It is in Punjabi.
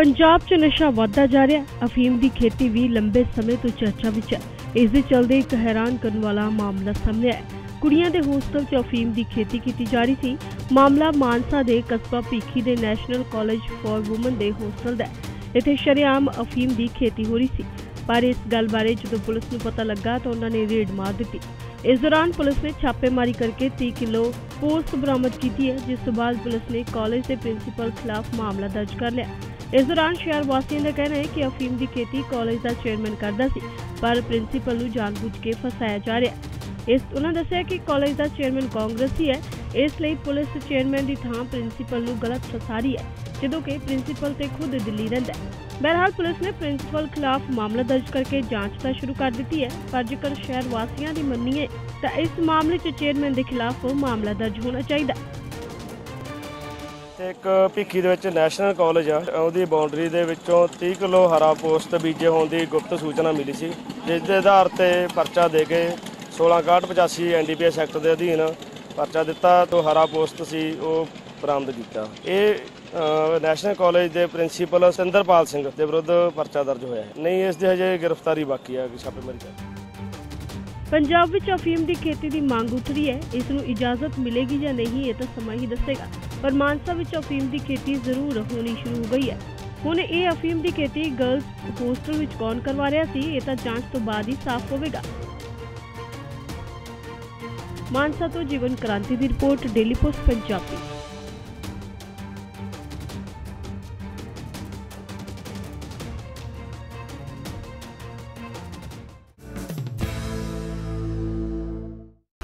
ਪੰਜਾਬ 'ਚ ਨਸ਼ਾ ਵੱਧਦਾ ਜਾ ਰਿਹਾ। ਅਫੀਮ ਦੀ ਖੇਤੀ ਵੀ ਲੰਬੇ ਸਮੇਂ ਤੋਂ ਚਰਚਾ ਵਿੱਚ ਹੈ। ਇਸ ਦੇ ਚਲਦੇ ਇੱਕ ਹੈਰਾਨ ਕਰਨ ਵਾਲਾ ਮਾਮਲਾ ਸਾਹਮਣੇ ਆਇਆ ਕੁੜੀਆਂ ਦੇ ਹੋਸਟਲ 'ਚ ਅਫੀਮ ਦੀ ਖੇਤੀ ਕੀਤੀ ਜਾ ਰਹੀ ਸੀ। ਮਾਮਲਾ ਮਾਨਸਾ ਦੇ ਕਸਬਾ ਭੀਖੀ ਦੇ ਨੈਸ਼ਨਲ ਕਾਲਜ ਫਾਰ ਔਮਨ ਦੇ ਹੋਸਟਲ ਦਾ ਇੱਥੇ ਸ਼ਰੇਆਮ ਅਫੀਮ ਦੀ ਖੇਤੀ ਹੋ ਰਹੀ ਸੀ। ਪਰ ਇਸ ਗੱਲ ਬਾਰੇ ਜਦੋਂ ਪੁਲਿਸ ਨੂੰ ਪਤਾ ਲੱਗਾ ਤਾਂ ਉਹਨਾਂ ਨੇ ਰੇਡ ਮਾਰ ਦਿੱਤੀ। ਇਸ ਦੌਰਾਨ ਪੁਲਿਸ ਨੇ ਛਾਪੇਮਾਰੀ ਕਰਕੇ 30 ਕਿਲੋ ਪੋਸਟ ਬਰਾਮਦ ਕੀਤੀ ਹੈ, ਜਿਸ ਤੋਂ ਬਾਅਦ ਪੁਲਿਸ ਨੇ ਕਾਲਜ ਦੇ ਪ੍ਰਿੰਸੀਪਲ ਖਿਲਾਫ ਮਾਮਲਾ ਦਰਜ ਕਰ ਲਿਆ। ਇਸ ਦੌਰਾਨ ਸ਼ਹਿਰ ਵਾਸੀਆਂ ਦਾ ਕਹਿਣਾ ਹੈ ਕਿ ਅਫੀਮ ਦੀ ਖੇਤੀ ਕਾਲਜ ਦਾ ਚੇਅਰਮੈਨ ਕਰਦਾ ਸੀ, ਪਰ ਪ੍ਰਿੰਸੀਪਲ ਨੂੰ ਜਾਣਬੁੱਝ ਕੇ ਫਸਾਇਆ ਜਾ ਰਿਹਾ ਇਸ, ਉਹਨਾਂ ਦੱਸਿਆ ਕਿ ਕਾਲਜ ਦਾ ਚੇਅਰਮੈਨ ਕਾਂਗਰਸੀ ਹੈ। ਇਸ ਲਈ ਪੁਲਿਸ ਚੇਅਰਮੈਨ ਦੀ ਥਾਂ ਪ੍ਰਿੰਸੀਪਲ ਨੂੰ ਗਲਤ ਫਸਾ ਰਹੀ ਹੈ, ਜਦੋਂ ਕਿ ਪ੍ਰਿੰਸੀਪਲ ਤੇ ਖੁਦ ਦਿੱਲੀ ਰਹਿੰਦਾ ਹੈ। ਬਹਰਹਾਲ ਪੁਲਿਸ ਨੇ ਪ੍ਰਿੰਸੀਪਲ ਖਿਲਾਫ ਮਾਮਲਾ ਦਰਜ ਕਰਕੇ ਜਾਂਚ ਤਾਂ ਸ਼ੁਰੂ ਕਰ ਦਿੱਤੀ ਹੈ, ਪਰ ਜੇਕਰ ਸ਼ਹਿਰ ਵਾਸੀਆਂ ਦੀ ਮੰਨੀਏ ਤਾਂ ਇਸ ਮਾਮਲੇ 'ਚ ਚੇਅਰਮੈਨ ਦੇ ਖਿਲਾਫ ਮਾਮਲਾ ਦਰਜ ਹੋਣਾ ਚਾਹੀਦਾ ਇੱਕ ਭਿੱਖੀ ਦੇ ਵਿੱਚ ਨੈਸ਼ਨਲ ਕਾਲਜ ਆ। ਉਹਦੀ ਬਾਉਂਡਰੀ ਦੇ ਵਿੱਚੋਂ 30 ਕਿਲੋ ਹਰਾ ਪੋਸਟ ਬੀਜੇ ਹੋਣ ਦੀ ਗੁਪਤ ਸੂਚਨਾ ਮਿਲੀ ਸੀ। ਜਿਸ ਦੇ ਆਧਾਰ ਤੇ ਪਰਚਾ ਦੇ ਕੇ 166185 ਐਨਡੀਪੀਐਸ ਐਕਟ ਦੇ ਅਧੀਨ ਪਰਚਾ ਦਿੱਤਾ ਤੋਂ ਹਰਾ ਪੋਸਟ ਸੀ, ਉਹ ਬਰਾਮਦ ਕੀਤਾ। ਇਹ ਨੈਸ਼ਨਲ ਕਾਲਜ ਦੇ ਪ੍ਰਿੰਸੀਪਲ ਸਿੰਦਰਪਾਲ ਸਿੰਘ ਦੇ ਵਿਰੁੱਧ ਪਰਚਾ ਦਰਜ ਹੋਇਆ ਹੈ। ਨਹੀਂ, ਇਸ ਦੇ ਹਜੇ ਗ੍ਰਿਫਤਾਰੀ ਬਾਕੀ ਆ ਛਾਪੇਮਾਰੀ ਕਰ ਪੰਜਾਬ ਵਿੱਚ ਅਫੀਮ ਦੀ ਖੇਤੀ ਦੀ ਮੰਗ ਉੱਠ ਹੈ। ਇਸ ਨੂੰ ਇਜਾਜ਼ਤ ਮਿਲੇਗੀ ਜਾਂ ਨਹੀਂ, ਇਹ ਤਾਂ ਸਮਾਂ ਹੀ ਦੱਸੇਗਾ। ਪਰ ਮਾਨਸਾ ਵਿੱਚ ਅਫੀਮ ਦੀ ਖੇਤੀ ਜ਼ਰੂਰ ਹੋਣੀ ਸ਼ੁਰੂ ਹੋ ਗਈ ਹੈ। ਹੁਣ ਇਹ ਅਫੀਮ ਦੀ ਖੇਤੀ ਗਰਲਸ ਹੋਸਟਲ ਵਿੱਚ ਕੌਣ ਕਰਵਾ ਰਿਹਾ ਸੀ, ਇਹ ਤਾਂ ਜਾਂਚ ਤੋਂ ਬਾਅਦ ਹੀ ਸਾਫ਼ ਹੋਵੇਗਾ। ਮਾਨਸਾ ਤੋਂ ਜੀਵਨ ਕ੍ਰਾਂਤੀ ਦੀ ਰਿਪੋਰਟ, ਡੇਲੀ ਪੋਸਟ, ਪੰਜਾਬੀ।